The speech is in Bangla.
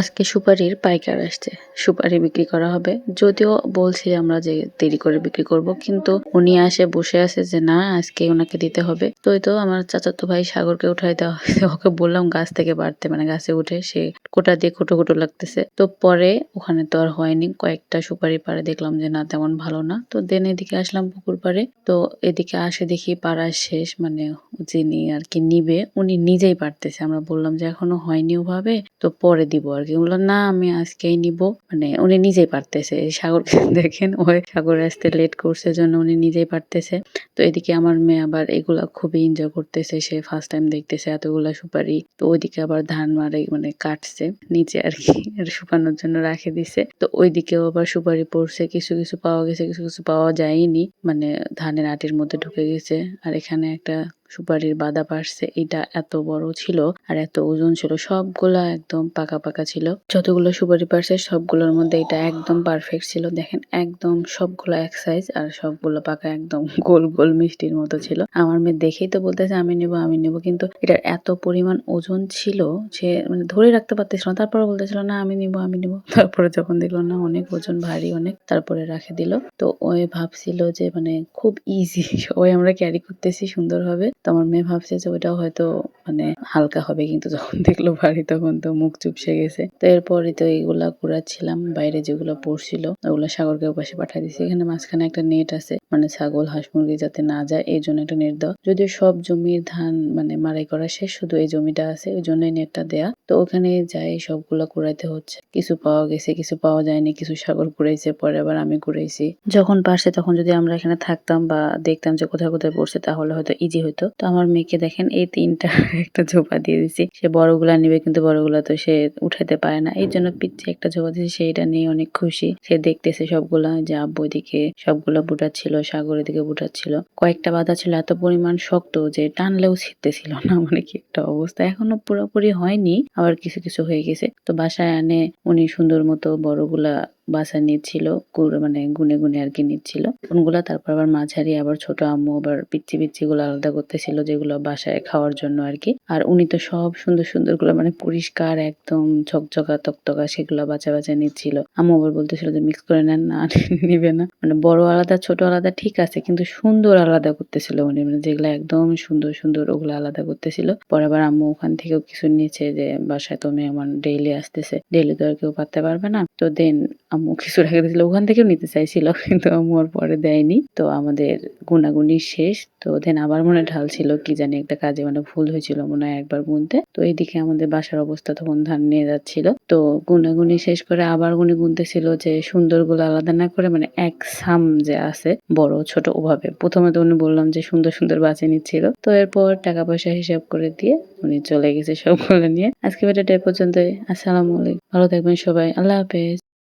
আজকে সুপারির পাইকার আসছে। সুপারি বিক্রি করা হবে। যদিও বলছি আমরা যে দেরি করে বিক্রি করব, কিন্তু উনি আসে, বসে আছে যে না, আজকে ওনাকে দিতে হবে। তো তো আমার চাচাতো ভাই সাগরকে উঠাই দেওয়া ওকে বললাম গাছ থেকে বাড়তে মানে গাছে উঠে সে কোটা দিয়ে কোটো কোটো লাগতেছে। তো পরে ওখানে তো আর হয়নি, কয়েকটা সুপারি পাড়ে দেখলাম যে না, তেমন ভালো না। তো দেন এদিকে আসলাম পুকুর পাড়ে। তো এদিকে আসে দেখি পাড়া শেষ মানে যিনি আর কি নিবে, উনি নিজেই পারতেছে আমরা বললাম যে এখনও হয়নি ওভাবে, তো পরে দিব আর কি বলল না, আমি আজকেই নিব। মানে উনি নিজেই পারতেছে। এই সাগরকে দেখেন, ওই সাগর আসতে লেট করছে জন্য উনি নিজেই পারতেছে। তো এদিকে আমার মেয়ে আবার এগুলা খুবই এনজয় করতেছে। সে ফার্স্ট টাইম দেখতেছে এতগুলা সুপারি। তো ওইদিকে আবার ধান মারে মানে কাটছে। নিচে আর কি শুকানোর জন্য রাখে দিছে। তো ওইদিকেও আবার সুপারি পড়ছে। কিছু কিছু পাওয়া গেছে, কিছু কিছু পাওয়া যায়নি। মানে ধানের আটির মধ্যে ঢুকে গেছে। আর এখানে একটা সুপারির বাদা পারছে এটা এত বড় ছিল আর এত ওজন ছিল, সবগুলা একদম পাকা পাকা ছিল। যতগুলো সুপারি পারছে, সবগুলোর মধ্যে এটা একদম পারফেক্ট ছিল। দেখেন, একদম সবগুলো এক সাইজ আর সবগুলো পাকা একদম গোল গোল মিষ্টির মতো ছিল। আমার মেয়ে দেখেই তো বলতেছে, আমি নেব আমি নেব। কিন্তু এটার এত পরিমাণ ওজন ছিল সে মানে ধরে রাখতে পারতেছিল না। তারপরে বলতেছিল, না, আমি নিবো আমি নিবো। তারপরে যখন দেখল, না, অনেক ওজন, ভারী অনেক, তারপরে রাখে দিল। তো ওই ভাবছিল যে মানে খুব ইজি ওই আমরা ক্যারি করতেছি সুন্দরভাবে। তো আমার মেয়ে ভাবছে যে ওইটা হয়তো মানে হালকা হবে, কিন্তু যখন দেখল বাড়ি তখন তো মুখ চুপসে গেছে। তো এরপরে তো এইগুলা কুড়াচ্ছিলাম বাইরে যেগুলো পড়ছিল ওগুলো সাগরকে পাশে পাঠিয়ে দিছি। এখানে মাঝখানে একটা নেট আছে মানে ছাগল, হাঁস, মুরগি যাতে না যায়, এই জন্য একটা নেট দেওয়া যদিও সব জমির ধান মানে মারাই করা শেষ, শুধু এই জমিটা আছে, ওই জন্য নেটটা দেয়া। তো ওখানে যাই, সবগুলো কুড়াইতে হচ্ছে। কিছু পাওয়া গেছে, কিছু পাওয়া যায়নি, কিছু সাগর কুড়াইছে পরে আবার আমি কুড়াইছি যখন পারছে, তখন যদি আমরা এখানে থাকতাম বা দেখতাম যে কোথায় কোথায় পড়ছে, তাহলে হয়তো ইজি হতো তো আমার মেয়েকে দেখেন, এই তিনটা একটা ঝোপা দিয়ে দিছি। সে বড়গুলা নিবে কিন্তু বড়গুলা তো সে উঠাতে পারে না। এই জন্য পিচ্ছে একটা ঝোপা দিয়েছি, সেইটা নিয়ে অনেক খুশি। সে দেখতেছে সবগুলা, যে আব্বু এদিকে সবগুলা বুটাচ্ছিল, সাগর এদিকে বুটাচ্ছিল। কয়েকটা বাধা ছিল, এত পরিমাণ শক্ত যে টানলেও ছিটতেছিল না মানে কি একটা অবস্থা। এখনও পুরোপুরি হয়নি, আবার কিছু কিছু হয়ে গেছে। তো বাসায় আনে উনি সুন্দর মতো বড়গুলা বাসা নিচ্ছিল মানে গুনে গুনে আর কি নিচ্ছিল। কোনগুলা তারপর আবার মাঝারি, আবার ছোট আম্মু, আবার পিচ্ছি পিচ্ছি গুলো আলাদা করতেছিল যেগুলো বাসায় খাওয়ার জন্য আর কি। আর উনি তো সব সুন্দর সুন্দরগুলো মানে পরিষ্কার, একদম ঝকঝকা, তকতকা সেগুলো বাঁচা বাঁচা নিচ্ছিল। আম্মু আবার বলতেছিল যে মিক্স করে নেন, না নিবে না। মানে বড় আলাদা, ছোট আলাদা ঠিক আছে, কিন্তু সুন্দর আলাদা করতেছিল উনি। মানে যেগুলো একদম সুন্দর সুন্দর, ওগুলো আলাদা করতেছিল। পরে আবার আম্মু ওখান থেকেও কিছু নিয়েছে যে, বাসায় তো মেহমান ডেইলি আসতেছে ডেইলি তো আর কেউ পারতে পারবে না। তো দেন আম্মু কিছু রেখে দিয়েছিল। ওখান থেকেও নিতে চাইছিল, কিন্তু আম্মু আর পরে দেয়নি। তো আমাদের গুনাগুনি শেষ। তো দেন আবার মনে ঢাল ছিল কি জানি একটা কাজে মানে ভুল হয়েছিল মনে হয় একবার গুনতে। তো এইদিকে আমাদের বাসার অবস্থা তখন ধান নিয়ে যাচ্ছিল। তো গুনাগুনি শেষ করে আবার গুনি গুনতেছিল যে সুন্দরগুলো আলাদা না করে মানে এক সাম যে আছে, বড় ছোট ওভাবে। প্রথমে তো উনি বললাম যে সুন্দর সুন্দর বাঁচে নিচ্ছিল। তো এরপর টাকা পয়সা হিসাব করে দিয়ে উনি চলে গেছে সবগুলো নিয়ে। আজকে ভিডিওটা পর্যন্তই। আসসালামু আলাইকুম। ভালো থাকবেন সবাই। আল্লাহ হাফেজ।